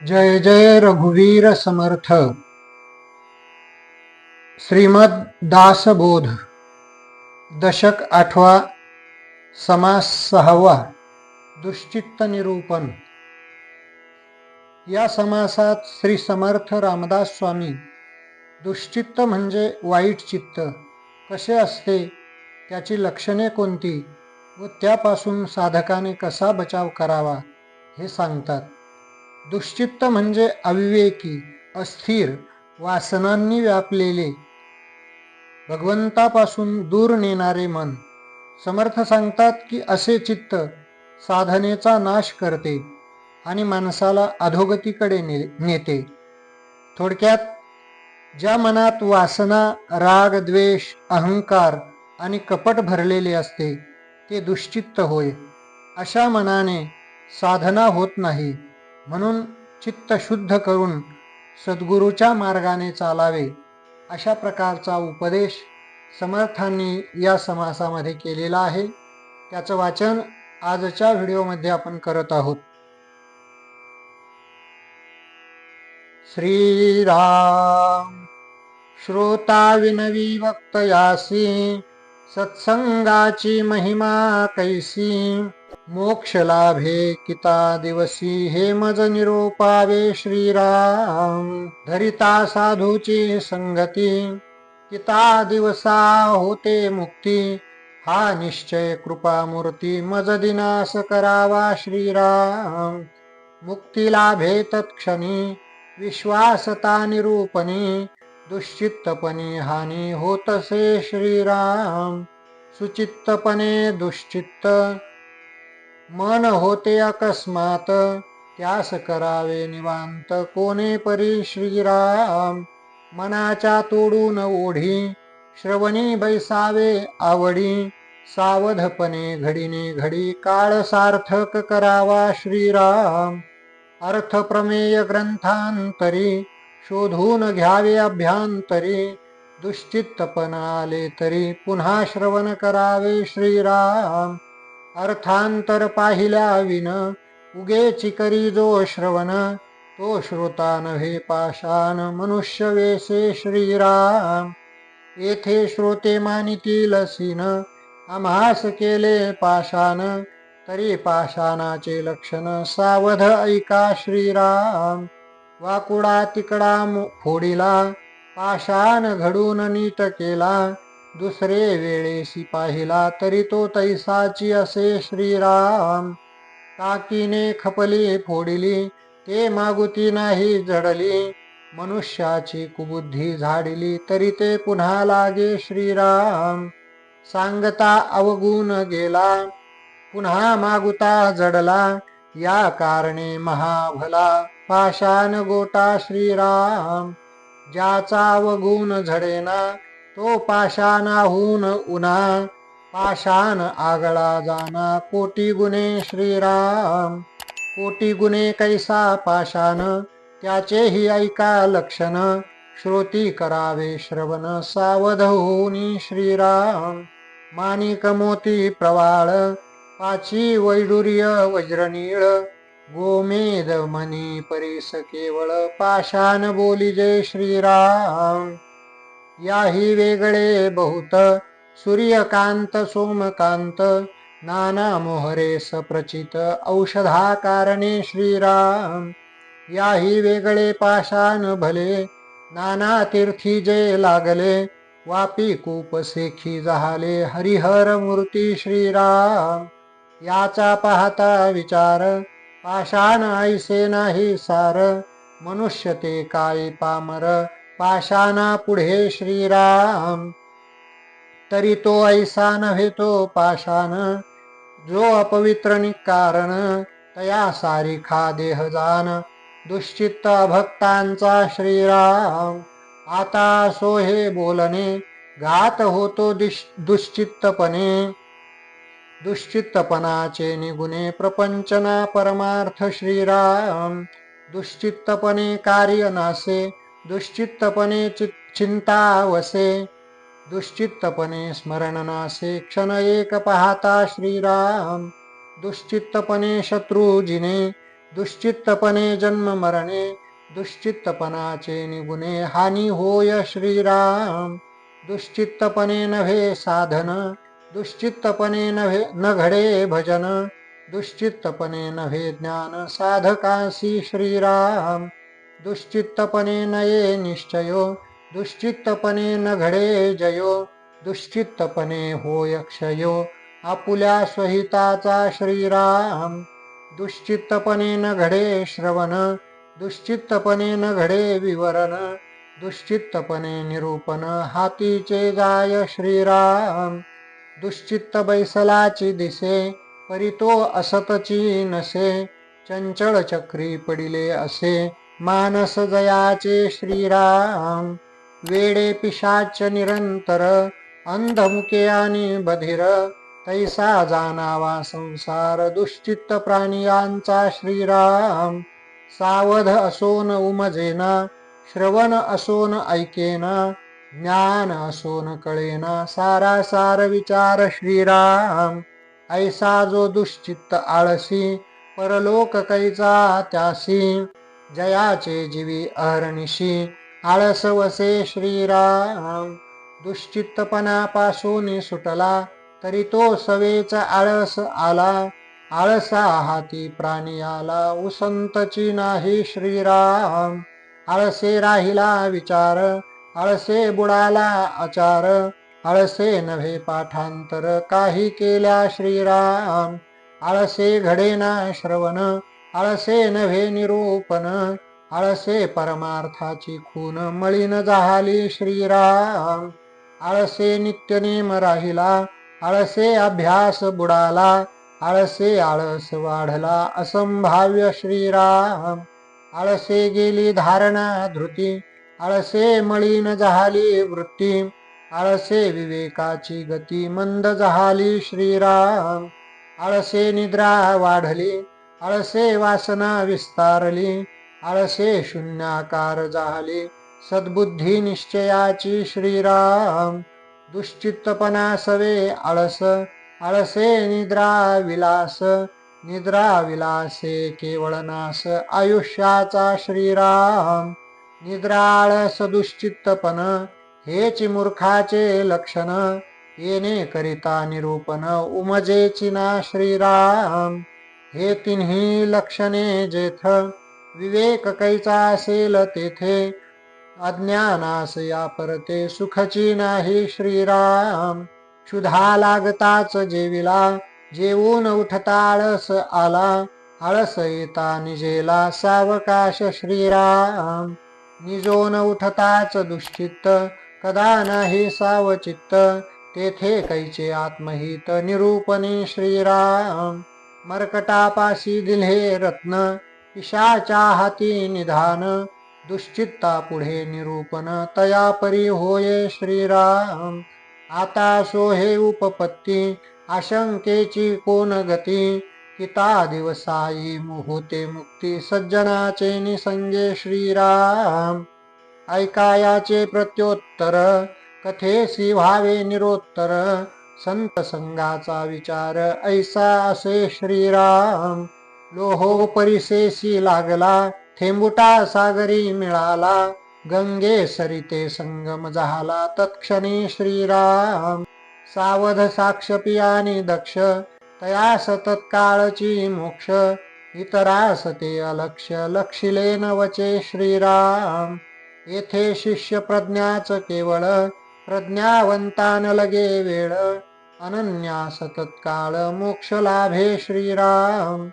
जय जय रघुवीर समर्थ। श्रीमद दासबोध दशक आठवा समास सहावा दुश्चित्त निरूपण। या समासात श्री समर्थ रामदास स्वामी दुश्चित्त म्हणजे वाईट चित्त कसे असते त्याची लक्षणे कोणती व त्यापासून साधकाने कसा बचाव करावा हे सांगतात. दुश्चित्त म्हणजे अविवेकी अस्थिर वासनांनी व्यापलेले. भगवंतापासून दूर नेणारे मन. समर्थ सांगतात की असे चित्त साधनेचा नाश करते आणि माणसाला अधोगतीकडे ने नेते. थोडक्यात ज्या मनात वासना राग द्वेष अहंकार आणि कपट भरलेले असते ते दुश्चित्त होय. अशा मनाने साधना होत नाही. म्हणून चित्त शुद्ध करून सद्गुरूच्या मार्गाने चालावे अशा प्रकारचा उपदेश समर्थांनी या समासामध्ये केलेला आहे. त्याचं वाचन आजच्या व्हिडिओमध्ये आपण करत आहोत. श्रीराम श्रोता विनवी वक्तयासी सत्संगाची महिमा कैसी मोक्षलाभे किता दिवसी हे मज निरोपावे श्रीराम धरिता साधूची संगती. किता दिवसा होते मुक्ती हा निश्चय कृपा मूर्ती मज दिनास करावा श्रीराम. मुक्ती लाभे तत्क्षणी विश्वासता निरूपणी दुश्चित्तपणे हानी होतसे श्रीराम. सुचित्तपणे दुश्चित्त मन होते अकस्मात त्यास करावे निवांत कोणे परी श्रीराम. मनाच्या तोडून ओढी श्रवणी बैसावे आवडी. सावधपणे घडीने घडी काळ सार्थक करावा श्रीराम. अर्थप्रमेय ग्रंथांतरी शोधून घ्यावे अभ्यांतरी. दुश्चित्तपण आले तरी पुन्हा श्रवण करावे श्रीराम. अर्थांतर पाहिल्या विन उगे चिकरी जो श्रवण तो श्रोता नव्हे पाषाण मनुष्य वेसे श्रीराम. येथे श्रोते मानितील सीन आम्हास केले पाषाण तरी पाषाणाचे लक्षण सावध ऐका श्रीराम. वाकुडा तिकडा फोडीला पाषाण घडून नीत केला दुसरे वेळेसी पाहिला तरी तो तैसाची असे श्रीराम. टाकीने खपली फोडिली ते मागुती नाही जडली मनुष्याची कुबुद्धी झाडिली तरी ते पुन्हा लागे श्रीराम. सांगता अवगुण गेला पुन्हा मागुता जडला या कारणे महाभला पाषाण गोटा श्रीराम. ज्याचा अवगुण झडेना तो पाषाणाहून उन्हा पाषाण आगळा जाना कोटी गुणे श्रीराम. कोटी गुणे कैसा पाषाण त्याचेही ऐका लक्षण. श्रोती करावे श्रवण सावध होनी श्रीराम. माणिक मोती प्रवाळ पाची वैडुर्य वज्रनीळ. गोमेद मनी परेस केवळ पाषाण बोली जय श्रीराम. याही वेगळे बहुत सूर्यकांत सोमकांत नाना मोहरे सप्रचित औषधा कारणे श्रीराम. याही वेगळे पाषाण भले नाना तीर्थी जे लागले वापी कूप सेखी जहाले हरिहर मूर्ती श्रीराम. याचा पाहता विचार पाषाण ऐसे नाही सार मनुष्य ते काय पामर पाषाणा पुढे श्रीराम. तरी तो ऐसा नव्हे तो पाषाण जो अपवित्र कारण तया सारिखा देह जान. दुश्चित्त भक्तांचा श्रीराम आता सो हे बोलणे घात होतो दुश्चित्तपणे. दुश्चित्तपणाचे निगुणे प्रपंचना परमार्थ श्रीराम. दुश्चित्तपणे कार्य नासे दुश्चित्तपणे चिंता वसे दुश्चित्तपणे स्मरण नासे क्षण एक पाहता श्रीराम दुश्चित्तपणे शत्रुजिने दुश्चित्तपणे जन्म मरणे दुश्चित्तपणाचे निगुणे हानी होय श्रीराम दुश्चित्तपणे नव्हे साधन दुश्चित्तपणे नव्हे न घडे भजन दुश्चित्तपणे नव्हे ज्ञान साधकासी श्रीराम दुश्चित्तपणे नये निश्चयो दुश्चित्तपणे न घडे जयो दुश्चित्तपणे होय क्षयो आपुल्या स्वहिताचा श्रीराम. दुश्चित्तपणे न घडे श्रवण दुश्चित्तपणे न घडे विवरण दुश्चित्तपणे निरूपण हातीचे जाय श्रीराम. दुश्चित्त बैसलाची दिसे परितो असतची नसे चंचळ चक्री पडिले असे मानस जयाचे श्रीराम वेडे पिशाच निरंतर अंधमुके आणि बधिर तैसा जाणावा संसार दुश्चित्त प्राणियांचा श्रीराम. सावध असोन उमजेना श्रवण असोन ऐकेना ज्ञान असोन कळेना सारा सार विचार श्रीराम. ऐसा जो दुश्चित्त आळसी परलोक कैचा त्यासी जयाचे जीवी अहर्निशी आळस वसे श्रीराम. दुश्चित्तपणापासून सुटला तरी तो सवेचा आळस आला. आळसा हाती प्राणी आला उसंतची नाही श्रीराम. आळसे राहिला विचार आळसे बुडाला आचार. आळसे नव्हे पाठांतर काही केल्या श्रीराम. आळसे घडेना श्रवण आळसे नव्हे निरूपण आळसे परमार्थाची खून मळीन जाहाली श्रीराम. आळसे नित्यनेम राहिला आळसे अभ्यास बुडाला आळसे आळस वाढला असंभाव्य श्रीराम. आळसे गेली धारणा धृती आळसे मळीन जहाली वृत्ती आळसे विवेकाची गती मंद जहाली श्रीराम. आळसे निद्रा वाढली आळसे वासना विस्तारली आळसे शून्याकार जाहली. सद्बुद्धी निश्चयाची श्रीराम दुश्चित्तपणा सवे आळस आळसे निद्रा विलास निद्रा विलासे केवळ नास. आयुष्याचा श्रीराम निद्रा आळस दुश्चित्तपण हेच मूर्खाचे लक्षण येणे करिता निरूपण उमजेची ना श्रीराम. हे तिन्ही लक्षणे जेथ विवेक कैचा असेल तेथे. अज्ञानास या परते सुखची नाही श्रीराम. क्षुधा लागताच जेविला जेवून उठता आळस आला आळस येता निजेला सावकाश श्रीराम. निजोन उठताच दुश्चित्त कदा नाही सावचित्त तेथे कैचे आत्महित निरूपणे श्रीराम. मर्कटापाशी दिल्हे रत्न पिशाच्या हाती निधान दुश्चित्ता पुढे निरूपण तया परी होये श्रीराम. आता सोहे उपपत्ती आशंकेची कोण गती? किता दिवसाई मुहूते मुक्ती सज्जनाचे निसंगे श्रीराम. ऐकायाचे प्रत्योत्तर कथेसी व्हावे निरोत्तर संत संघाचा विचार ऐसा असे श्रीराम. लोहो परिसेसी लागला थेंबुटा सागरी मिळाला गंगे सरिते संगम झाला तत्क्षणी श्रीराम. सावध साक्ष पियानी दक्ष तयास तत्काळची मोक्ष इतरास ते अलक्ष लक्षिले नवचे श्रीराम. येथे शिष्य प्रज्ञाच केवळ प्रज्ञावंतान लगे वेळ अनन्या तत्काळ मोक्ष लाभे श्रीराम।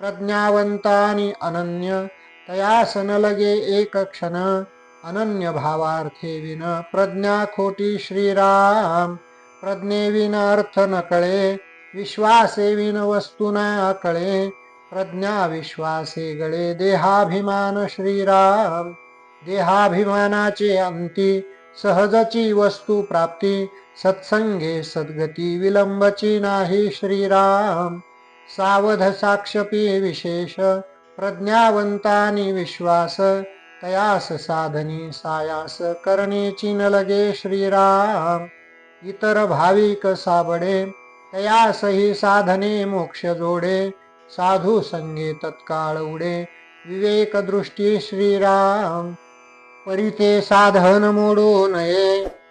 प्रज्ञावंतानी अनन्य तयासन न लगे एक क्षण अनन्य भावार्थे विन प्रज्ञा खोटी श्रीराम। प्रज्ञेविन अर्थ न कळे विश्वासे विन वस्तू न कळे। प्रज्ञा विश्वासे गळे देहाभिमान श्रीराम। देहाभिमानाचे अंती सहजची वस्तू प्राप्ती। सत्संगे सद्गती विलंबची नाही श्रीराम. सावध साक्षपी विशेष प्रज्ञावंतानी विश्वास तयास साधनी सायास करणेची न लगे श्रीराम. इतर भाविक साबडे तयासही साधने मोक्ष जोडे साधू संगे तत्काळ उडे विवेक दृष्टी श्रीराम. परिते साधन मोडू नये.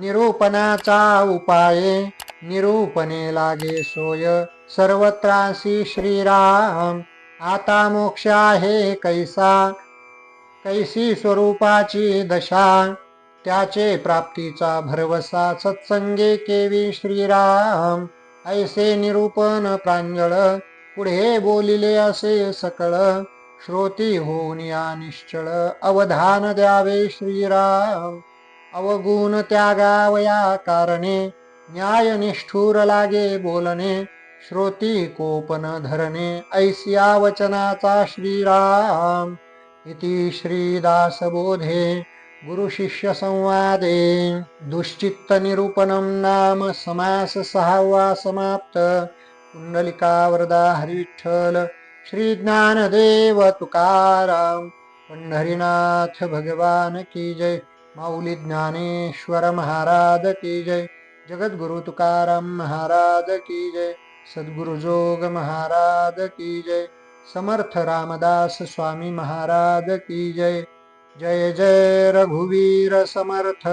निरूपणाचा उपाय निरूपणे लागे सोय. सर्वत्रासी श्रीराम आता मोक्ष आहे कैसा? कैसी स्वरूपाची दशा? त्याचे प्राप्तीचा भरवसा सत्संगे केवी श्रीराम. ऐसे निरूपण प्रांजळ पुढे बोलिले असे सकळ. श्रोती होऊन या निश्चळ अवधान द्यावे श्रीराम. अवगुण त्यागावया कारणे न्याय निष्ठूर लागे बोलणे श्रोती कोपन धरणे ऐसिया वचनाचा श्रीराम. इति श्रीदासबोधे गुरुशिष्य संवादे. दुश्चित्त नाम समास सहावा समाप्त. कुंडलिका वरदा हरिविठ्ठल श्री तुकाराम. पंढरीनाथ भगवान की जय. माऊली ज्ञानेश्वर महाराज की जय। जगद्गुरु तुकाराम महाराज की जय। सद्गुरु जोग महाराज की जय। समर्थ रामदास स्वामी महाराज की जय। जय जय रघुवीर समर्थ।